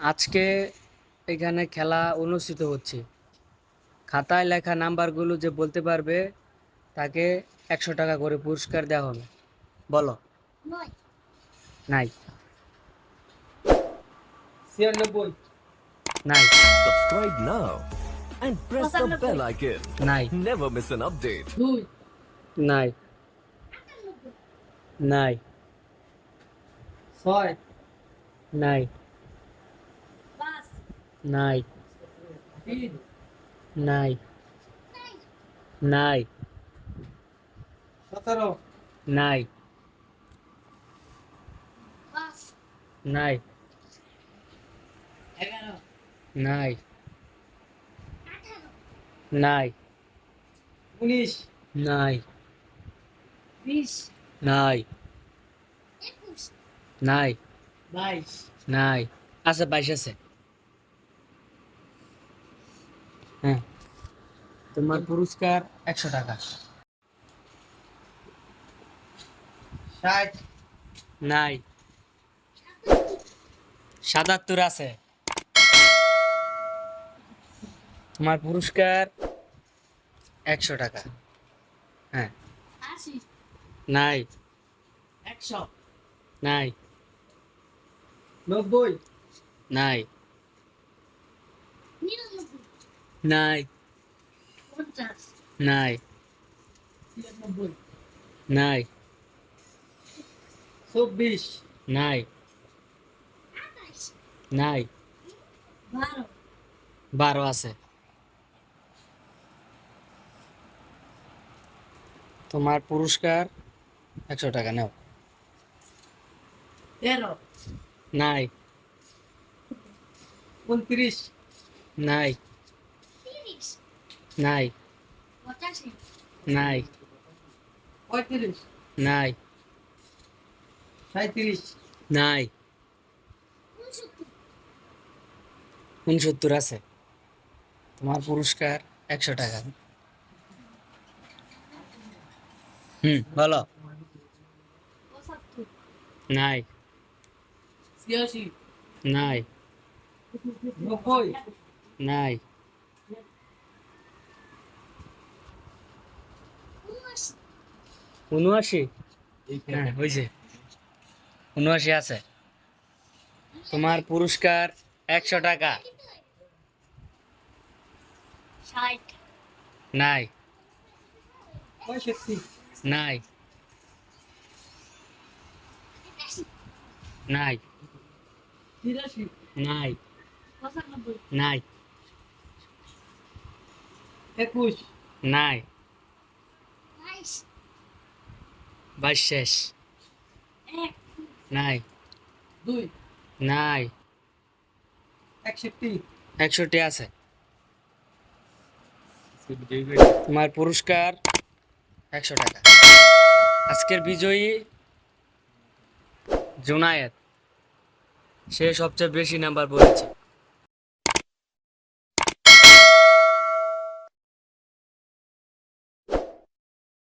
আজকে এখানে খেলা অনুষ্ঠিত হচ্ছে। খাতায় লেখা নাম্বারগুলো যে বলতে পারবে তাকে একশো টাকা করে পুরস্কার দেওয়া হবে। বলো। নাই। ছিয়ানব্বই। নাই। Subscribe now and press the bell icon. নাই। Never miss an update. নাই। নাই। ছয়। নাই। নাই তিন নাই নাই সতেরো নাই পাঁচ নাই এগারো নাই আঠারো নাই উনিশ নাই বিশ নাই একুশ নাই বাইশ নাই আছে বাইশ আছে হ্যাঁ। তোমার পুরস্কার একশো টাকা। ষাট। নাই। সাতাত্তর আছে। তোমার পুরস্কার একশো টাকা। হ্যাঁ। নাই। একশো। নাই। নব্বই। নাই। নাই নাই নাই চব্বিশ নাই নাই বারো। আছে। তোমার পুরস্কার একশো টাকা নাও। তেরো। নাই উনত্রিশ। নাই নাই। নাই। পঁয়ত্রিশ। নাই। সাঁত্রিশ নাই। উনসত্তর আছে। তোমার পুরস্কার একশো টাকা। হুম বলো। নাই। নাই। নাই। উনআশি হ্যাঁ হয়েছে উনআশি আছে। তোমার পুরস্কার একশো টাকা। নাই। নাই। নাই। নাই। নাই। একুশ। নাই বাইশ বাইশ শেষ। নাই। দুই। নাই। একষট্টি। একষট্টি আছে। তোমার পুরস্কার একশো টাকা। আজকের বিজয়ী জুনায়েদ। সে সবচেয়ে বেশি নাম্বার বলেছে।